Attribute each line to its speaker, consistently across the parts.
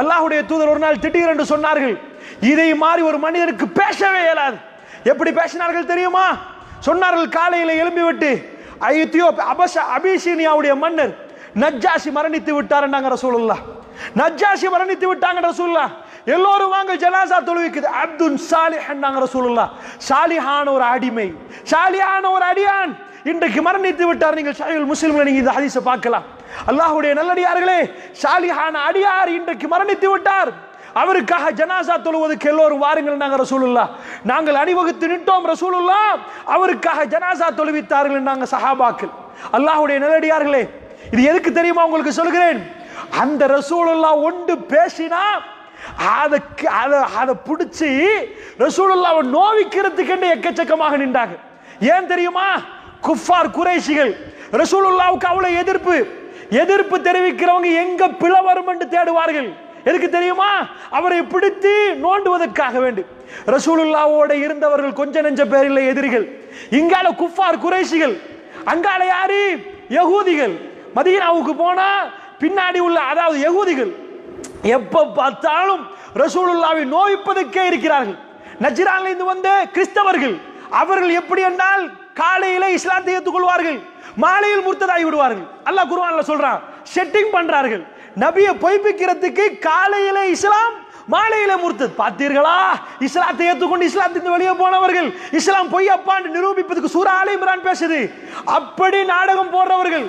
Speaker 1: அல்லாஹுடைய தூதர் ஒரு நாள் திடீரென்று சொன்னார்கள் இதை மாதிரி ஒரு மனிதனுக்கு பேசவே இயலாது. எப்படி பேசினார்கள் தெரியுமா? சொன்னார்கள் காலையில் எழும்பிவிட்டு ஐத்தியோ அபச அபிசீனியாவுடைய மன்னர் நஜ்ஜாசி மரணித்து விட்டாருன்னாங்க சொல்லலாம் நஜ்ஜாசி மரணித்து விட்டாங்க சொல்லலாம் எல்லோரும் வாங்க ஜனாசா தொழுவிக்குது. அப்துல் சாலிஹன்னாங்க சொல்லலாம் சாலிஹான ஒரு அடிமை. சாலிஹான ஒரு அடியான். இன்றைக்கு மரணித்து விட்டார். நீங்கள் முஸ்லீம்ல நீங்க இந்த ஹதீஸை பார்க்கலாம். அல்லாஹுடைய நல்லடியார்களே சாலிஹான அடியார் இன்றைக்கு மரணித்து விட்டார். அவருக்காக ஜனாசா தொழுவதற்கு எல்லோரும் வாருங்கள் நாங்கள் ரசூலுல்லா. நாங்கள் அணிவகுத்து நின்றோம் ரசூலுல்லா. அவருக்காக ஜனாசா தொழுவித்தார்கள் நாங்கள் சஹாபாக்கள். அல்லாஹ்வுடைய நல்லடியார்களே இது எதுக்கு தெரியுமா உங்களுக்கு சொல்கிறேன்? அந்த ரசூலுல்லா ஒன்று பேசினா அதை அதை அதை பிடிச்சி ரசூலுல்லாவை நோவிக்கிறதுக்கு எக்கச்சக்கமாக நின்றாங்க ஏன் தெரியுமா? குஃபார் குறைஷிகள் ரசூலுல்லாவுக்கு அவ்வளோ எதிர்ப்பு. எதிர்ப்பு தெரிவிக்கிறவங்க எங்க பிளவரும் என்று தேடுவார்கள்? எதுக்கு தெரியுமா? அவரை பிடித்து நோண்டுவதற்காக வேண்டி. ரசூலுல்லாவோட இருந்தவர்கள் கொஞ்ச நெஞ்ச பேரில் எதிரிகள். இங்கால குஃபார் குறைசிகள் அங்கால யாரு? யகூதிகள். மதீனாவுக்கு போனா பின்னாடி உள்ள அதாவது யகூதிகள். எப்ப பார்த்தாலும் ரசூலுல்லாவை நோய்ப்பதற்கே இருக்கிறார்கள். நஜ்ரான்ல இருந்து வந்த கிறிஸ்தவர்கள். அவர்கள் எப்படி என்றால் காலையில இஸ்லாத்தை ஏற்றுக்கொள்வார்கள். மாலையில் முர்த்ததாகி விடுவார்கள். அல்லாஹ் குர்ஆன்ல சொல்றான் செட்டிங் பண்றார்கள். நபியை பொய்ப்பிக்கிறதுக்கு காலையில இஸ்லாம் மாலையில முர்த்தது. பார்த்தீர்களா? இஸ்லாத்தை ஏற்றுக்கொண்டு இஸ்லாத்திலிருந்து வெளியே போனவர்கள் இஸ்லாம் பொய் அப்பான்னு நிரூபிப்பதற்கு சூரா ஆலை இம்ரான் பேசுது. அப்படி நாடகம் போடுறவர்கள்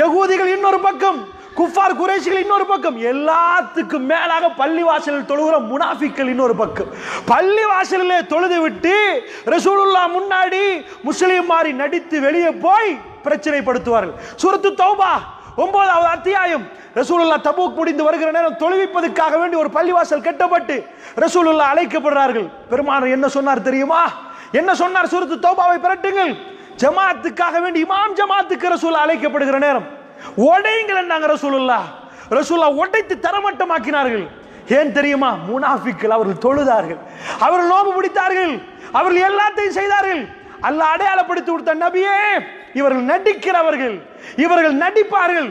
Speaker 1: யகூதிகள் இன்னொரு பக்கம் குஃபார் குறைஷிகள் இன்னொரு பக்கம். எல்லாத்துக்கும் மேலாக பள்ளி வாசலில் தொழுகிற முனாஃபிக்கள் இன்னொரு பக்கம். பள்ளி வாசலிலே தொழுது விட்டு ரசூலுல்லா முன்னாடி முஸ்லீம் மாறி நடித்து வெளியே போய் பிரச்சனைப்படுத்துவார்கள். சுரத்து தௌபா ஒன்பதாவது அத்தியாயம். ரசூலுல்லா தபூக் முடிந்து வருகிற நேரம் தொழுவிப்பதற்காக வேண்டி ஒரு பள்ளிவாசல் கட்டப்பட்டு ரசூலுல்லா அழைக்கப்படுறார்கள் பெருமானார் என்ன சொன்னார் தெரியுமா? என்ன சொன்னார்? சூரத்து தௌபாவை பிரட்டுங்கள். ஜமாத்துக்காக வேண்டி இமாம் ஜமாத்துக்கு ரசூல் அழைக்கப்படுகிற நேரம். உடையுங்கள் என்றாங்க ரசூலுல்லா ரசூல்லா உடைத்து தரமட்டமாக்கினார்கள். ஏன் தெரியுமா? முனாஃபிக்கள் அவர்கள் தொழுதார்கள். அவர்கள் நோம்பு பிடித்தார்கள் அவர்கள் எல்லாத்தையும் செய்தார்கள். அல்லாஹ் அடையாளப்படுத்தி கொடுத்த நபியே இவர்கள் நடிக்கிறவர்கள். இவர்கள் நடிப்பார்கள்.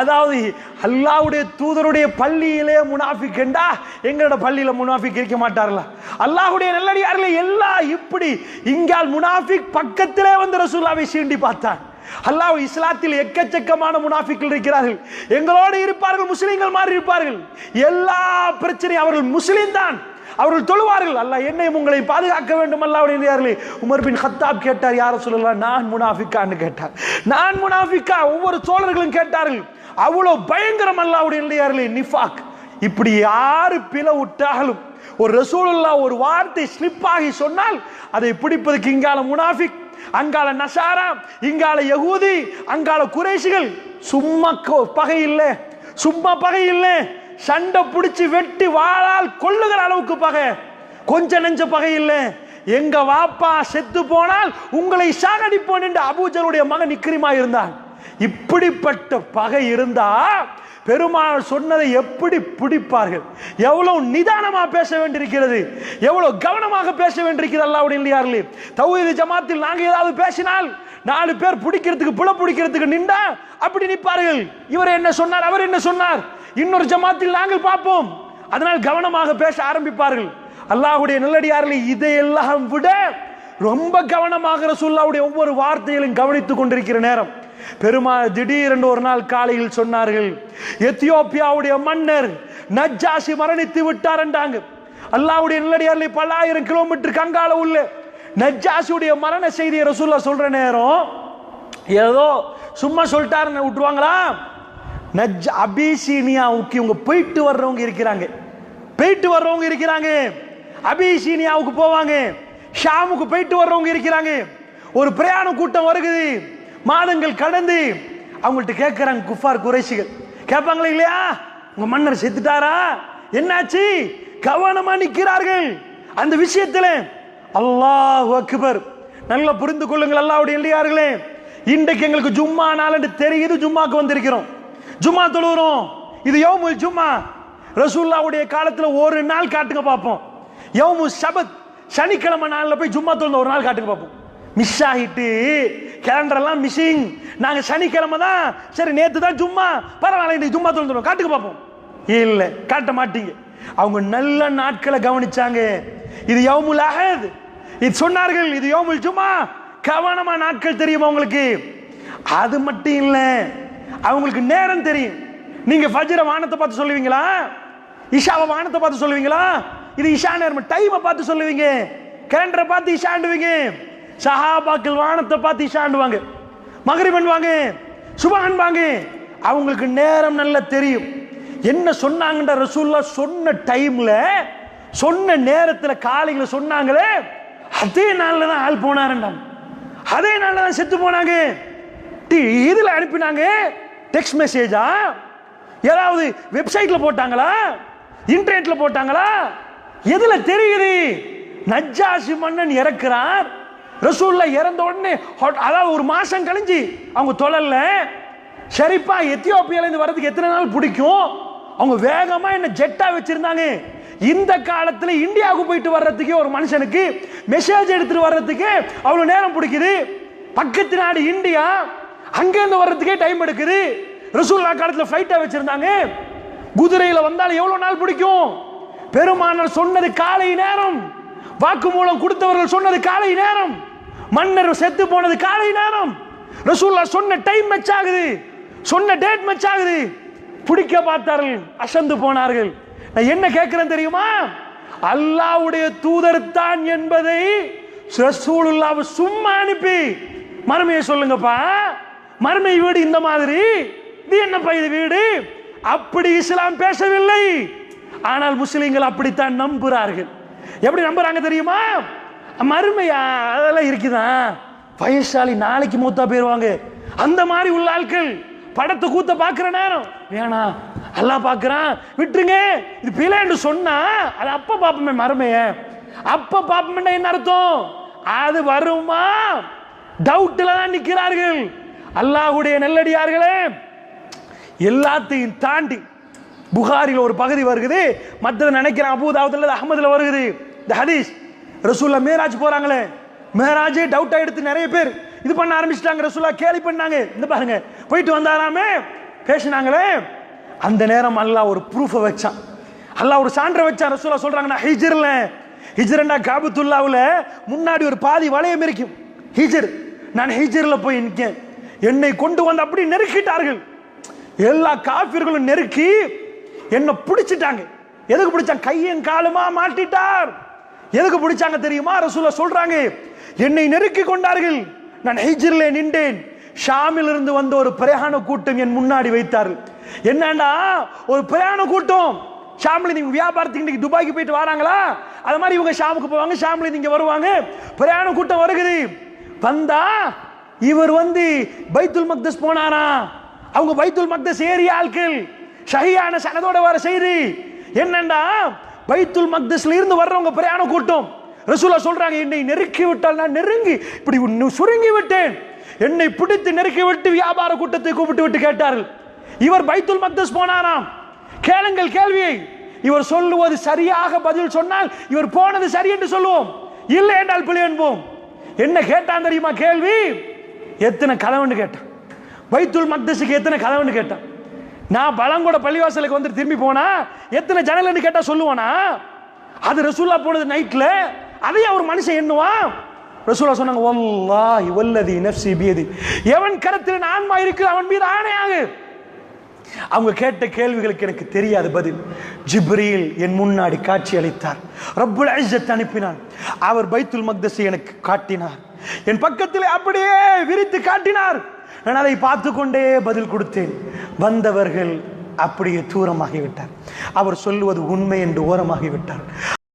Speaker 1: அதாவது அல்லாஹ்வுடைய தூதருடைய பள்ளியிலே முனாஃபிக் என்றா எங்களோட பள்ளியில முனாஃபிக் இருக்க மாட்டார்களா? அல்லாஹுடைய நல்லடியார்களே எல்லாம் இப்படி இங்கால் முனாஃபிக் பக்கத்திலே வந்து ரசூல்லாவை சீண்டி பார்த்தான். அல்லாஹ் இஸ்லாத்தில் எக்கச்சக்கமான முனாஃபிக்கள் இருக்கிறார்கள். எங்களோடு இருப்பார்கள் முஸ்லீம்கள் மாதிரி இருப்பார்கள். எல்லா பிரச்சனையும் அவர்கள் முஸ்லீம் தான். அவர்கள் தொழுவார்கள். அல்லாஹ் என்னையும் உங்களை பாதுகாக்க வேண்டும் அல்லாவுடைய உமர் பின் ஹத்தாப் கேட்டார் யார சொல்லலாம் நான் முனாஃபிக்கான்னு கேட்டார். நான் முனாஃபிக்கா? ஒவ்வொரு சோழர்களும் கேட்டார்கள். அவ்வளவு பயங்கரம் அல்லாவுடைய நிஃபாக். இப்படி யாரு பிள விட்டாலும் ஒரு ரசூலுல்லா ஒரு வார்த்தை ஸ்லிப் ஆகி சொன்னால் அதை பிடிப்பதற்கு இங்கால முனாஃபிக் அங்கால நசாரா இங்கால யகூதி அங்கால குறைஷிகள் சும்மா பகை இல்லை. சும்மா பகை இல்லை. சண்டை பிடிச்சி வெட்டி வாழால் கொள்ளுகிற அளவுக்கு பகை. கொஞ்ச நெஞ்ச பகை இல்லை. எங்க வாப்பா செத்து போனால் உங்களை சாகடிப்போன் என்று அபூஜருடைய மகன் இக்ரிமா இருந்தான். இப்படிப்பட்ட பகை இருந்தா பெருமாள் சொன்னதை எப்படி பிடிப்பார்கள்? எவ்வளவு நிதானமாக பேச வேண்டியிருக்கிறது? எவ்வளவு கவனமாக பேச வேண்டியிருக்கிறது அல்லாவுடைய இல்லையார்களே தௌஹீது ஜமாத்தில் நாங்கள் ஏதாவது பேசினால் நாலு பேர் பிடிக்கிறதுக்கு புல பிடிக்கிறதுக்கு நின்றா அப்படி நிற்பார்கள். இவர் என்ன சொன்னார்? அவர் என்ன சொன்னார்? இன்னொரு ஜமாத்தில் நாங்கள் பார்ப்போம். அதனால் கவனமாக பேச ஆரம்பிப்பார்கள். அல்லாஹுடைய நல்லடியார்களே இதையெல்லாம் விட ரொம்ப கவனமாக ரசூல்லாவுடைய ஒவ்வொரு வார்த்தைகளையும் கவனித்துக் கொண்டிருக்கிற நேரம். பெருமா திடீரென்று ஒரு நாள் காலையில் சொன்னார்கள் எத்தியோப்பியாவுடைய மன்னர் நஜ்ஜாசி மரணித்து விட்டார் என்றாங்க. அல்லாஹ்வுடைய நல்லடியார்களே பல்லாயிரம் கிலோமீட்டர் கங்கால உள்ள நஜ்ஜாசியுடைய மரண செய்தியை ரசூல்லா சொல்ற நேரம் ஏதோ சும்மா சொல்லிட்டாருன்னு விட்டுருவாங்களா? நஜ் அபிசீனியாவுக்கு இவங்க போயிட்டு வர்றவங்க இருக்கிறாங்க. போயிட்டு வர்றவங்க இருக்கிறாங்க. அபிசீனியாவுக்கு போவாங்க. ஷாமுக்கு போயிட்டு வர்றவங்க இருக்கிறாங்க. ஒரு பிரயாண கூட்டம் வருகுது. மாதங்கள் கடந்து அவங்கள்ட்ட கேட்கிறாங்க குஃபார் குறைசிகள் கேட்பாங்களா இல்லையா? உங்க மன்னர் செத்துட்டாரா? என்னாச்சு? கவனமா நிற்கிறார்கள். அந்த விஷயத்துல அல்லாஹ் அக்பர் நல்லா புரிந்து கொள்ளுங்கள் அல்லாவுடைய இல்லையார்களே இன்றைக்கு எங்களுக்கு ஜும்மா நாள் என்று தெரியுது ஜும்மாக்கு வந்திருக்கிறோம். ஜும்மா தொழுகிறோம். இது யோமு ஜும்மா. ரசூல்லாவுடைய காலத்தில் ஒரு நாள் காட்டுங்க பார்ப்போம். யோமு சபத் சனிக்கிழமை நாளில் போய் ஜும்மா தொழுந்த ஒரு நாள் காட்டுங்க பார்ப்போம். மிஸ் ஆகிட்டு கேலண்டர்லாம் மிஸ்ஸிங் நாங்கள் சனிக்கிழமை தான் சரி நேற்று தான் ஜும்மா பரவாயில்ல இன்னைக்கு ஜும்மா தொழுந்துடும் காட்டுக்கு பார்ப்போம் இல்லை காட்ட மாட்டீங்க. அவங்க நல்ல நாட்களை கவனிச்சாங்க. இது யோமுல் ஆகாது இது சொன்னார்கள் இது யோமுல் ஜும்மா. கவனமா நாட்கள் தெரியுமா உங்களுக்கு? அது மட்டும் இல்லை அவங்களுக்கு நேரம் தெரியும். நீங்க ஃபஜ்ர வானத்தை பார்த்து சொல்லுவீங்களா? இஷாவை வானத்தை பார்த்து சொல்லுவீங்களா? இது இஷா நேரம் டைமை பார்த்து சொல்லுவீங்க. கேலண்டரை பார்த்து இஷாண்டுவீங்க சஹாபாக்கள் வானத்தை பார்த்து இஷாண்டுவாங்க மகரி பண்ணுவாங்க சுபஹன் அவங்களுக்கு நேரம் நல்லா தெரியும். என்ன சொன்னாங்கன்ற ரசூல்லா சொன்ன டைம்ல சொன்ன நேரத்தில் காலையில் சொன்னாங்களே அதே நாளில் தான் ஆள் போனாருண்டாங்க அதே நாளில் தான் செத்து போனாங்க. டி- அனுப்பினாங்க. டெக்ஸ்ட் மெசேஜா ஏதாவது வெப்சைட்ல போட்டாங்களா? இன்டர்நெட்ல போட்டாங்களா? எதுல தெரியுது? நஜ்ஜாசி மன்னன் இறக்குறார். ரசூல்லா இறந்த உடனே அதாவது ஒரு மாசம் கழிஞ்சு அவங்க தொழல சரிப்பா எத்தியோப்பியால இருந்து வர்றதுக்கு எத்தனை நாள் பிடிக்கும்? அவங்க வேகமா என்ன ஜெட்டா வச்சிருந்தாங்க. இந்த காலத்துல இந்தியாவுக்கு போயிட்டு வர்றதுக்கு ஒரு மனுஷனுக்கு மெசேஜ் எடுத்துட்டு வர்றதுக்கு அவ்வளவு நேரம் பிடிக்குது. பக்கத்து நாடு இந்தியா அங்கிருந்து வர்றதுக்கே டைம் எடுக்குது. ரசூல்லா காலத்துல ஃபிளைட்டா வச்சிருந்தாங்க. குதிரையில வந்தாலும் எவ்வளவு நாள் பிடிக்கும்? பெருமானர் சொன்னது காலை நேரம். வாக்குமூலம் கொடுத்தவர்கள் சொன்னது காலை நேரம். மன்னர் செத்து போனது காலை நேரம். ரசூல்லா சொன்ன டைம் மேட்ச் ஆகுது. சொன்ன டேட் மேட்ச் ஆகுது. பிடிக்க பார்த்தார்கள் அசந்து போனார்கள். நான் என்ன கேட்கிறேன் தெரியுமா? அல்லாஹ்வுடைய தூதர் தான் என்பதை ரசூலுல்லாவை சும்மா அனுப்பி. மருமையை சொல்லுங்கப்பா. மருமை வீடு இந்த மாதிரி. இது என்னப்பா இது வீடு? அப்படி இஸ்லாம் பேசவில்லை. ஆனால் முஸ்லிம்கள் அப்படித்தான் நம்புகிறார்கள். எப்படி நம்புறாங்க தெரியுமா? மறுமையா? அதெல்லாம் இருக்குதான் வயசாளி நாளைக்கு மூத்தா போயிருவாங்க. அந்த மாதிரி உள்ள ஆட்கள் படத்தை கூத்த பார்க்குற நேரம். வேணாம் எல்லாம் பார்க்குறான். விட்டுருங்க. இது பிள்ளைன்னு சொன்னா அது அப்ப பார்ப்போமே மறுமைய. அப்ப பார்ப்போம்னா என்ன அர்த்தம்? அது வருமா? டவுட்ல தான் நிற்கிறார்கள். அல்லாஹுடைய நெல்லடியார்களே எல்லாத்தையும் தாண்டி புகாரில் ஒரு பகுதி வருகுது. மற்றது நினைக்கிறேன். அபூதாவதுல அகமதுல வருகுது. இந்த ஹதீஸ். ரசூல்லா மேராஜ் போறாங்களே. மேராஜே டவுட் எடுத்து நிறைய பேர். இது பண்ண ஆரம்பிச்சிட்டாங்க ரசூல்லா கேலி பண்ணாங்க. இந்த பாருங்க போயிட்டு வந்தாராமே பேசினாங்களே. அந்த நேரம் அல்லாஹ் ஒரு ப்ரூஃபை வச்சான். அல்லாஹ் ஒரு சான்றை வச்சான் ரசூல்லா சொல்றாங்க நான் ஹிஜ்ர்ல ஹிஜ்ரண்டா காபத்துல்லாவுல முன்னாடி ஒரு பாதி வளையம் இருக்கும். ஹிஜர். நான் ஹிஜ்ர்ல போய் நிற்கேன். என்னை கொண்டு வந்து அப்படி நெருக்கிட்டார்கள். எல்லா காபிர்களும் நெருக்கி என்னை பிடிச்சிட்டாங்க. எதுக்கு பிடிச்சான்? கையும் காலுமா மாட்டிட்டார். எதுக்கு பிடிச்சாங்க தெரியுமா? ரசூலா சொல்றாங்க என்னை நெருக்கி கொண்டார்கள். நான் ஹிஜ்ரிலே நின்றேன். ஷாமில் இருந்து வந்த ஒரு பிரயாண கூட்டம் என் முன்னாடி வைத்தார்கள். என்னண்டா? ஒரு பிரயாண கூட்டம். ஷாமில் நீங்க வியாபாரத்துக்கு இன்னைக்கு துபாய்க்கு போயிட்டு வராங்களா? அது மாதிரி இவங்க ஷாமுக்கு போவாங்க ஷாமில் நீங்க வருவாங்க. பிரயாண கூட்டம் வருகுது. வந்தா இவர் வந்து பைத்துல் மக்தஸ் போனாரா? அவங்க பைத்துல் மக்தஸ் ஏறி ஆட்கள் ஷஹியான சனதோட வர செய்தி. என்னண்டா? பைத்துல் மக்தஸ்ல இருந்து வர்றவங்க பிரயாண கூட்டம். ரசூலா சொல்றாங்க என்னை நெருக்கி விட்டால் நான் நெருங்கி இப்படி உன்னை சுருங்கி விட்டேன். என்னை பிடித்து நெருக்கி விட்டு வியாபார கூட்டத்தை கூப்பிட்டு விட்டு கேட்டார்கள். இவர் பைத்துல் மக்தஸ் போனாராம். கேளுங்கள் கேள்வியை. இவர் சொல்லுவது சரியாக பதில் சொன்னால் இவர் போனது சரி என்று சொல்லுவோம். இல்லை என்றால் பிழை என்போம். என்ன கேட்டான் தெரியுமா கேள்வி? எத்தனை கதவுன்னு கேட்டான். பைத்துல் மக்தஸுக்கு எத்தனை கதவுன்னு கேட்டான்? நான் பழங்கூட பள்ளிவாசலுக்கு வந்து திரும்பி போனா எத்தனை ஜன்னல்னு கேட்டா சொல்லுவானா? அது ரசூல்லா போனது நைட்ல அதையும் அவர் மனுஷன் எண்ணுவான் ரசூலா சொன்னாங்க வல்லாஹி வல்லதி நஃப்சி பியதி. எவன் கருத்தில் ஆன்மா இருக்கு அவன் மீது ஆணையாகு அவங்க கேட்ட கேள்விகளுக்கு எனக்கு தெரியாது பதில். ஜிப்ரீல் என் முன்னாடி காட்சி அளித்தார். ரப்புல் இஸ்ஸத் அனுப்பினான். அவர் பைத்துல் மக்தஸை எனக்கு காட்டினார். என் பக்கத்தில் அப்படியே விரித்து காட்டினார். நான் அதை பார்த்து கொண்டே பதில் கொடுத்தேன். வந்தவர்கள் அப்படியே தூரமாகிவிட்டார். அவர் சொல்லுவது உண்மை என்று ஓரமாகிவிட்டார்.